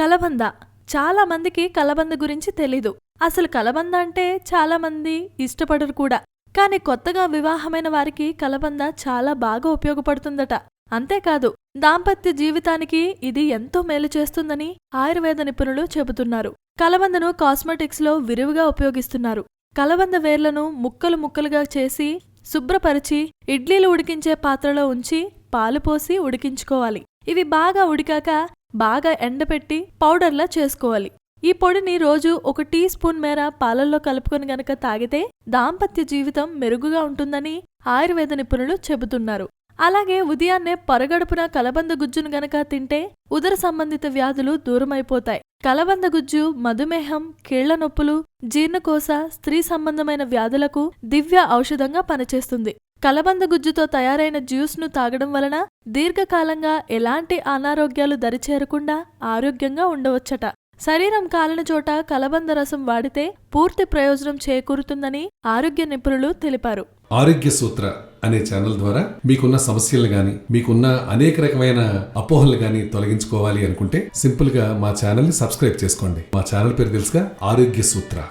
కలబంద. చాలా మందికి కలబంద గురించి తెలీదు. అసలు కలబంద అంటే చాలా మంది ఇష్టపడరు కూడా. కానీ కొత్తగా వివాహమైన వారికి కలబంద చాలా బాగా ఉపయోగపడుతుందట. అంతేకాదు దాంపత్య జీవితానికి ఇది ఎంతో మేలు చేస్తుందని ఆయుర్వేద నిపుణులు చెబుతున్నారు. కలబందను కాస్మెటిక్స్లో విరివిగా ఉపయోగిస్తున్నారు. కలబంద వేర్లను ముక్కలు ముక్కలుగా చేసి శుభ్రపరిచి ఇడ్లీలు ఉడికించే పాత్రలో ఉంచి పాలు పోసి ఉడికించుకోవాలి. ఇవి బాగా ఉడికాక బాగా ఎండపెట్టి పౌడర్లా చేసుకోవాలి. ఈ పొడిని రోజు ఒక టీ స్పూన్ మేర పాలల్లో కలుపుకొని గనక తాగితే దాంపత్య జీవితం మెరుగుగా ఉంటుందని ఆయుర్వేద నిపుణులు చెబుతున్నారు. అలాగే ఉదయాన్నే పరగడుపున కలబంద గుజ్జును గనక తింటే ఉదర సంబంధిత వ్యాధులు దూరమైపోతాయి. కలబంద గుజ్జు మధుమేహం కీళ్ళ నొప్పులు జీర్ణకోశ స్త్రీ సంబంధమైన వ్యాధులకు దివ్య ఔషధంగా పనిచేస్తుంది. కలబంద గుజ్జుతో తయారైన జ్యూస్ను తాగడం వలన దీర్ఘకాలంగా ఎలాంటి అనారోగ్యాలు దరిచేరకుండా ఆరోగ్యంగా ఉండవచ్చట. శరీరం కాలిన చోట కలబంద రసం వాడితే పూర్తి ప్రయోజనం చేకూరుతుందని ఆరోగ్య నిపుణులు తెలిపారు. ఆరోగ్య సూత్ర అనే ఛానల్ ద్వారా మీకున్న సమస్యలు గాని మీకున్న అనేక రకమైన అపోహలు గాని తొలగించుకోవాలి అనుకుంటే సింపుల్గా మా ఛానల్ని సబ్స్క్రైబ్ చేసుకోండి. మా ఛానల్ పేరు తెలుసుగా ఆరోగ్య సూత్ర.